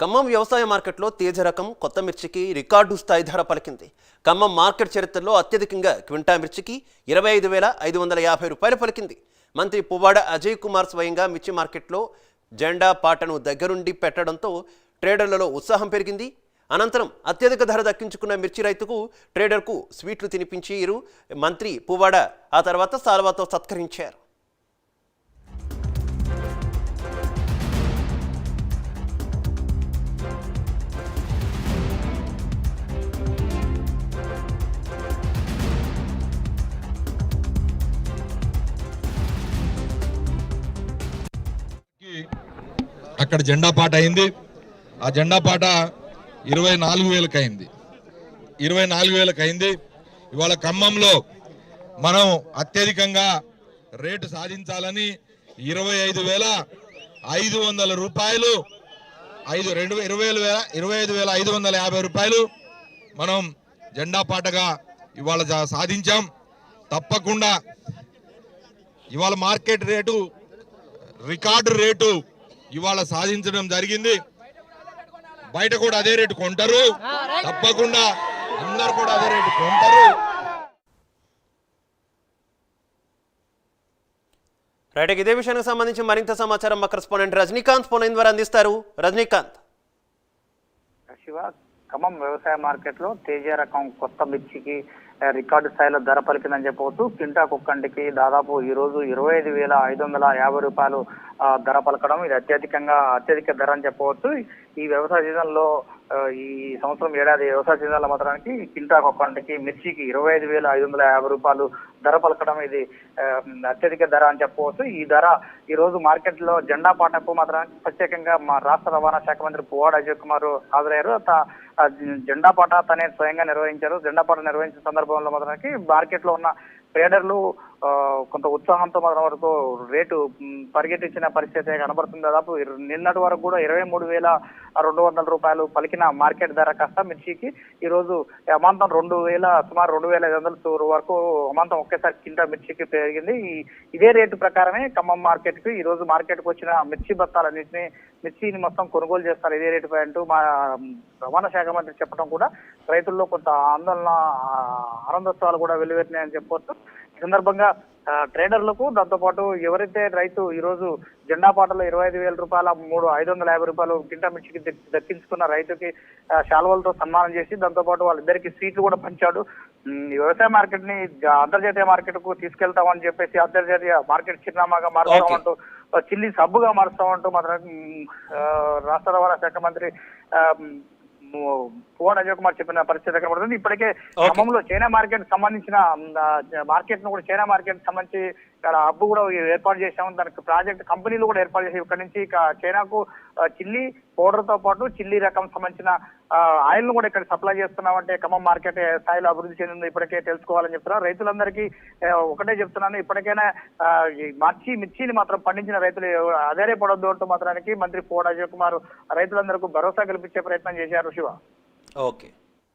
ఖమ్మం వ్యవసాయ మార్కెట్లో తేజ రకం కొత్త మిర్చికి రికార్డు స్థాయి ధర పలికింది. ఖమ్మం మార్కెట్ చరిత్రలో అత్యధికంగా క్వింటా మిర్చికి ఇరవై ఐదు వేల ఐదు వందల యాభై రూపాయలు పలికింది. మంత్రి పువ్వాడ అజయ్ కుమార్ స్వయంగా మిర్చి మార్కెట్లో జెండా పాటను దగ్గరుండి పెట్టడంతో ట్రేడర్లలో ఉత్సాహం పెరిగింది. అనంతరం అత్యధిక ధర దక్కించుకున్న మిర్చి రైతుకు ట్రేడర్కు స్వీట్లు తినిపించి మంత్రి పువ్వాడ. ఆ తర్వాత సాల్వాతో సత్కరించారు. అక్కడ జెండా పాట అయింది. ఆ జెండా పాట ఇరవై నాలుగు వేలకు అయింది ఇరవై నాలుగు వేలకు అయింది ఇవాళ ఖమ్మంలో మనం అత్యధికంగా రేటు సాధించాలని ఇరవై ఐదు వేల ఐదు వందల రూపాయలు ఐదు రెండు ఇరవై వేల ఇరవై ఐదు వేల ఐదు వందల యాభై రూపాయలు మనం జెండా పాటగా ఇవాళ సాధించాం. తప్పకుండా ఇవాళ మార్కెట్ రేటు రికార్డు రేటు ఇవాళ సాధించడం జరిగింది. బయట కూడా అదే రేటు కొంటారు. తప్పకుండా అందరు కూడా అదే రేటు కొంటారు. రైట్ ఇదే విషయానికి సంబంధించి మరింత సమాచారం మా కరెస్పాండెంట్ రజనీకాంత్ ఫోన్ ద్వారా అందిస్తారు. రజనీకాంత్. శివ ఖమ్మం వ్యవసాయ మార్కెట్లో తేజ రకం కొత్త మిర్చికి రికార్డు స్థాయిలో ధర పలికిందని చెప్పవచ్చు. కింటా కుక్కంటికి దాదాపు ఈ రోజు ఇరవై ఐదు వేల ఐదు వందల యాభై రూపాయలు ధర పలకడం ఇది అత్యధికంగా అత్యధిక ధర అని చెప్పవచ్చు. ఈ వ్యవసాయ సీజన్లో ఈ సంవత్సరం ఏడాది వ్యవసాయ సీజన్లో మాత్రానికి కింటాకు కుక్కంటికి మిర్చికి ఇరవై ఐదు వేల ఐదు వందల యాభై రూపాయలు ధర పలకడం ఇది అత్యధిక ధర అని చెప్పవచ్చు. ఈ ధర ఈ రోజు మార్కెట్లో జెండా పాటకు మాత్రానికి ప్రత్యేకంగా మా రాష్ట్ర రవాణా శాఖ మంత్రి పువ్వాడ అజయ్ కుమార్ హాజరయ్యారు. జెండా పాట తనే స్వయంగా నిర్వహించారు. జెండా పాట నిర్వహించిన సందర్భంలో మాత్రానికి మార్కెట్లో ఉన్న ట్రేడర్లు కొంత ఉత్సాహంతో మాత్రం వరకు రేటు పరిగెత్తించిన పరిగెట్టించిన పరిస్థితి కనబడుతుంది. దాదాపు నిన్నటి వరకు కూడా ఇరవై మూడు వేల రెండు వందల రూపాయలు పలికిన మార్కెట్ ధర కాస్త మిర్చికి ఈ రోజు అమాంతం రెండు వేల సుమారు రెండు వేల ఐదు వందల వరకు అమాంతం ఒకేసారి కింద మిర్చికి పెరిగింది. ఈ- ఇదే రేటు ప్రకారమే ఖమ్మం మార్కెట్కి ఈ రోజు మార్కెట్కు వచ్చిన మిర్చి బత్తాలన్నింటినీ మిర్చిని మొత్తం కొనుగోలు చేస్తారు ఇదే రేటు పై అంటూ మా రవాణా శాఖ మంత్రి చెప్పడం కూడా రైతుల్లో కొంత ఆందోళన ఆనందోత్సవాలు కూడా వెలువెట్టినాయని చెప్పొచ్చు ఈ సందర్భంగా ట్రేడర్లకు దాంతోపాటు ఎవరైతే రైతు ఈ రోజు జెండా పాటలో ఇరవై ఐదు వేల రూపాయల మూడు ఐదు వందల యాభై రూపాయలు కింటా మిర్చికి దక్- దక్కించుకున్న రైతుకి శాల్వలతో సన్మానం చేసి దాంతోపాటు వాళ్ళిద్దరికి సీట్లు కూడా పంచాడు. వ్యవసాయ మార్కెట్ని అంతర్జాతీయ మార్కెట్కు తీసుకెళ్తామని చెప్పేసి అంతర్జాతీయ మార్కెట్ చిరునామాగా మారుస్తామంటూ చిల్లి సబ్బుగా మారుస్తామంటూ మాత్రం రాష్ట్ర రవాణా శాఖ మంత్రి పువ్వాడ అజయ్ కుమార్ చెప్పిన పరిస్థితి కనబడుతుంది ఇప్పటికే ఖమ్మంలో చైనా మార్కెట్ సంబంధించిన మార్కెట్ను కూడా చైనా మార్కెట్ సంబంధించి ఇక్కడ హబ్ కూడా ఏర్పాటు చేశాము. దానికి ప్రాజెక్ట్ కంపెనీలు కూడా ఏర్పాటు చేసి ఇక్కడ నుంచి ఇక చైనాకు చిల్లీ పౌడర్తో పాటు చిల్లీ రకం సంబంధించిన ఆయిల్ను కూడా ఇక్కడ సప్లై చేస్తున్నామంటే ఖమ్మం మార్కెట్ స్థాయిలో అభివృద్ధి చెందింది. ఇప్పటికే తెలుసుకోవాలని చెప్తున్నారు. రైతులందరికీ ఒకటే చెప్తున్నాను. ఇప్పటికైనా మార్చి మిర్చిని మాత్రం పండించిన రైతులు అదేరే పడొద్దు అంటూ మాత్రానికి మంత్రి పోడ అజయ్ కుమార్ రైతులందరికీ భరోసా కల్పించే ప్రయత్నం చేశారు శివ. ఓకే.